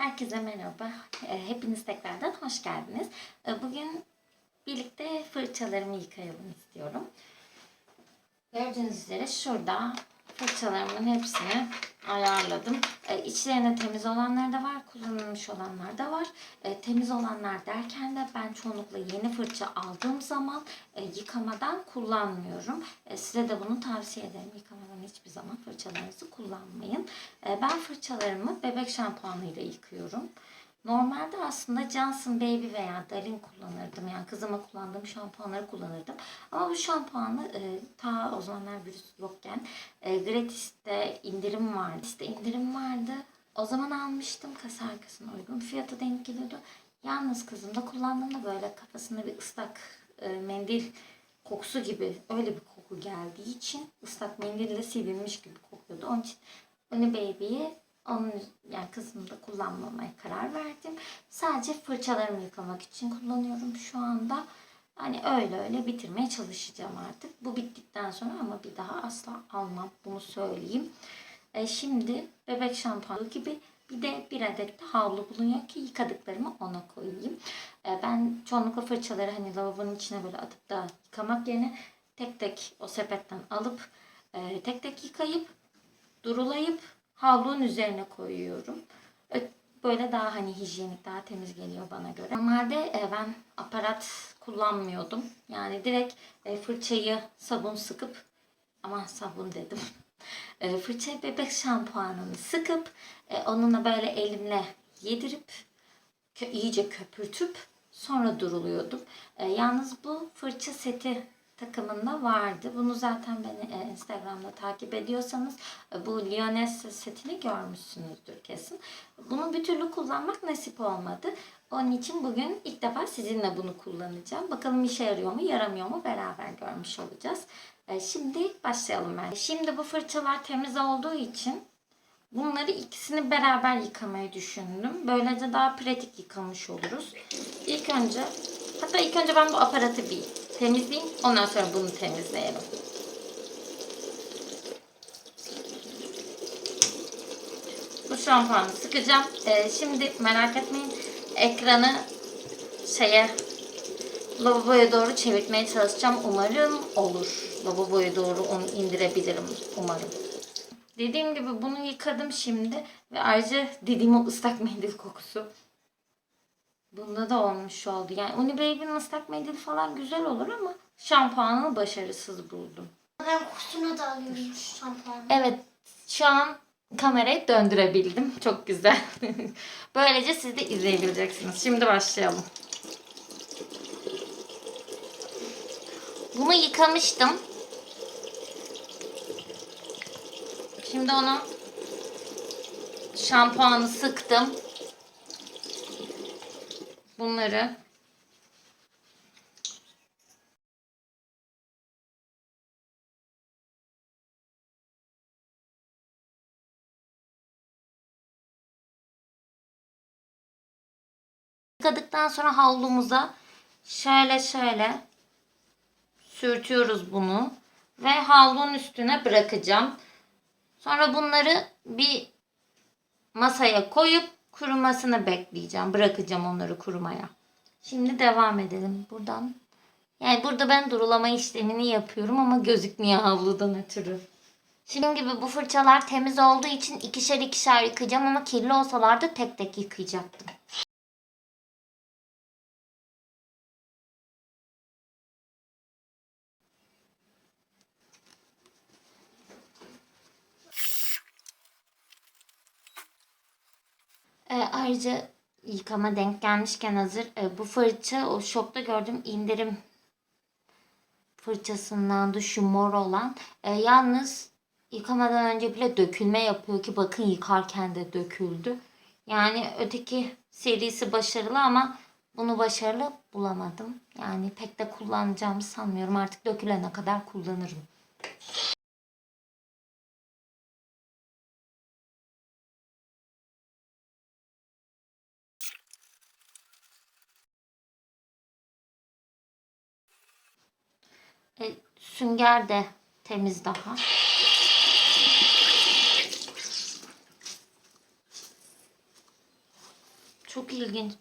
Herkese merhaba. E, Hepiniz tekrardan hoş geldiniz. E, Bugün birlikte fırçalarımı yıkayalım istiyorum. Gördüğünüz üzere şurada fırçalarımın hepsini ayarladım. E, İçlerinde temiz olanlar da var, kullanılmış olanlar da var. E, Temiz olanlar derken de ben çoğunlukla yeni fırça aldığım zaman e, yıkamadan kullanmıyorum. E, Size de bunu tavsiye ederim. Yıkamadan hiçbir zaman fırçalarınızı kullanmayın. E, Ben fırçalarımı bebek şampuanıyla yıkıyorum. Normalde aslında Johnson Baby veya Darin kullanırdım. Yani kızıma kullandığım şampuanları kullanırdım. Ama bu şampuanı e, ta o zamanlar virüs yokken e, gratis'te indirim vardı. İşte indirim vardı. O zaman almıştım kasa arkasına uygun. Fiyatı denk geliyordu. Yalnız kızımda kullandığımda böyle kafasında bir ıslak e, mendil kokusu gibi öyle bir koku geldiği için ıslak mendille silinmiş gibi kokuyordu. Onun için Uni Baby'yi onun yani kızımda kullanmamaya karar verdim. Sadece fırçalarımı yıkamak için kullanıyorum şu anda. Hani öyle öyle bitirmeye çalışacağım artık. Bu bittikten sonra ama bir daha asla almam. Bunu söyleyeyim. E, şimdi bebek şampuanı gibi bir de bir adet de havlu bulunuyor ki yıkadıklarımı ona koyayım. E, ben çoğunlukla fırçaları hani lavabonun içine böyle atıp da yıkamak yerine tek tek o sepetten alıp e, tek tek yıkayıp durulayıp havlunun üzerine koyuyorum. Böyle daha hani hijyenik, daha temiz geliyor bana göre. Normalde e, ben aparat kullanmıyordum. Yani direkt e, fırçayı sabun sıkıp, aman sabun dedim. E, Fırçaya bebek şampuanını sıkıp, onunla böyle elimle yedirip, iyice köpürtüp sonra duruluyordum. Yalnız bu fırça seti takımında vardı. Bunu zaten beni e, Instagram'da takip ediyorsanız e, bu Lyoness setini görmüşsünüzdür kesin. Bunu bir türlü kullanmak nasip olmadı. Onun için bugün ilk defa sizinle bunu kullanacağım. Bakalım işe yarıyor mu, yaramıyor mu beraber görmüş olacağız. E, Şimdi başlayalım ben. Şimdi bu fırçalar temiz olduğu için bunları ikisini beraber yıkamayı düşündüm. Böylece daha pratik yıkamış oluruz. İlk önce, hatta ilk önce ben bu aparatı bir temizleyeyim. Ondan sonra bunu temizleyelim. Bu şampuanı sıkacağım. Ee, şimdi merak etmeyin. Ekranı şeye lavaboya doğru çevirmeye çalışacağım. Umarım olur. Lavaboya doğru onu indirebilirim umarım. Dediğim gibi bunu yıkadım şimdi ve ayrıca dediğim o ıslak mendil kokusu Bunda da olmuş oldu. Yani Uni Baby'nin ıslak mendili falan güzel olur ama şampuanını başarısız buldum. Ben kokusuna da alıyorum şampuanı. Evet şu an kamerayı döndürebildim. Çok güzel. Böylece siz de izleyebileceksiniz. Şimdi başlayalım. Bunu yıkamıştım. Şimdi onu şampuanı sıktım. Bunları Yıkadıktan sonra havlumuza şöyle şöyle sürtüyoruz bunu ve havlunun üstüne bırakacağım. Sonra bunları bir masaya koyup kurumasını bekleyeceğim. Bırakacağım onları kurumaya. Şimdi devam edelim buradan. Yani burada ben durulama işlemini yapıyorum ama gözükmüyor havludan ötürü. Şimdi gibi bu fırçalar temiz olduğu için ikişer ikişer yıkayacağım ama kirli olsalardı tek tek yıkayacaktım. E, ayrıca yıkama denk gelmişken hazır e, bu fırça o şokta gördüğüm indirim fırçasından şu mor olan. E, yalnız yıkamadan önce bile dökülme yapıyor ki bakın yıkarken de döküldü. Yani öteki serisi başarılı ama bunu başarılı bulamadım. Yani pek de kullanacağımı sanmıyorum. Artık dökülene kadar kullanırım. E, sünger de temiz daha. Çok ilginç.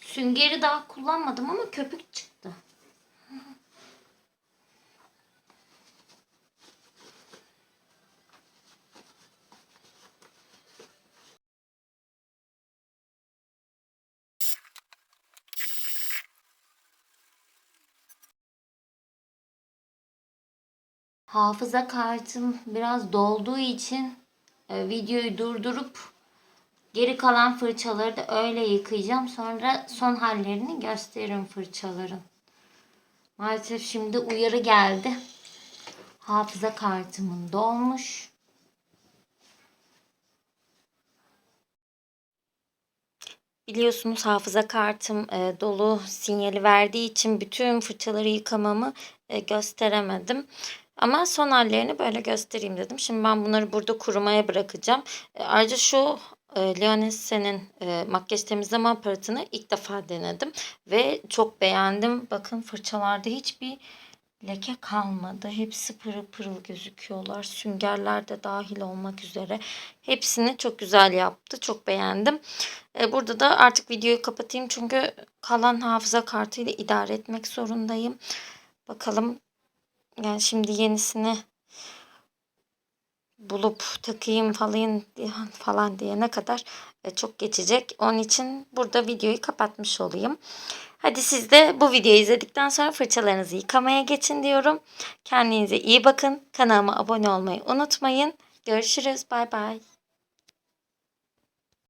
Süngeri daha kullanmadım ama köpük çıktı. Hafıza kartım biraz dolduğu için e, videoyu durdurup geri kalan fırçaları da öyle yıkayacağım. Sonra son hallerini gösteririm fırçaların. Maalesef şimdi uyarı geldi. Hafıza kartımın dolmuş. Biliyorsunuz hafıza kartım e, dolu sinyali verdiği için bütün fırçaları yıkamamı e, gösteremedim. Ama son hallerini böyle göstereyim dedim. Şimdi ben bunları burada kurumaya bırakacağım. E, ayrıca şu e, Leonesse'nin e, makyaj temizleme aparatını ilk defa denedim. Ve çok beğendim. Bakın fırçalarda hiçbir leke kalmadı. Hepsi pırıl pırıl gözüküyorlar. Süngerler de dahil olmak üzere. Hepsini çok güzel yaptı. Çok beğendim. E, burada da artık videoyu kapatayım. Çünkü kalan hafıza kartıyla idare etmek zorundayım. Bakalım yani şimdi yenisini bulup takayım falan falan diyene kadar e, çok geçecek. Onun için burada videoyu kapatmış olayım. Hadi siz de bu videoyu izledikten sonra fırçalarınızı yıkamaya geçin diyorum. Kendinize iyi bakın. Kanalıma abone olmayı unutmayın. Görüşürüz. Bay bay.